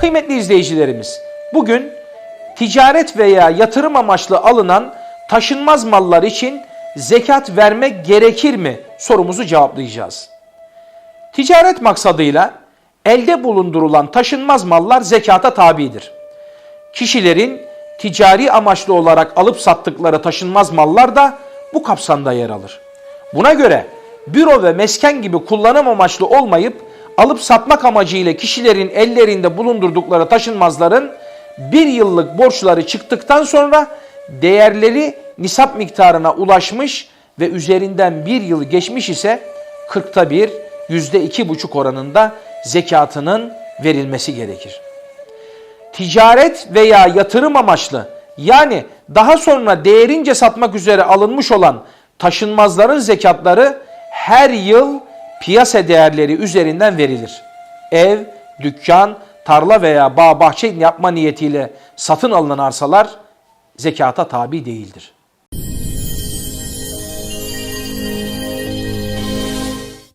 Kıymetli izleyicilerimiz, bugün ticaret veya yatırım amaçlı alınan taşınmaz mallar için zekat vermek gerekir mi sorumuzu cevaplayacağız. Ticaret maksadıyla elde bulundurulan taşınmaz mallar zekata tabidir. Kişilerin ticari amaçlı olarak alıp sattıkları taşınmaz mallar da bu kapsamda yer alır. Buna göre büro ve mesken gibi kullanım amaçlı olmayıp alıp satmak amacıyla kişilerin ellerinde bulundurdukları taşınmazların bir yıllık borçları çıktıktan sonra değerleri nisap miktarına ulaşmış ve üzerinden bir yıl geçmiş ise 40'ta bir yüzde iki buçuk oranında zekatının verilmesi gerekir. Ticaret veya yatırım amaçlı yani daha sonra değerince satmak üzere alınmış olan taşınmazların zekatları her yıl piyasa değerleri üzerinden verilir. Ev, dükkan, tarla veya bağ bahçe yapma niyetiyle satın alınan arsalar zekata tabi değildir.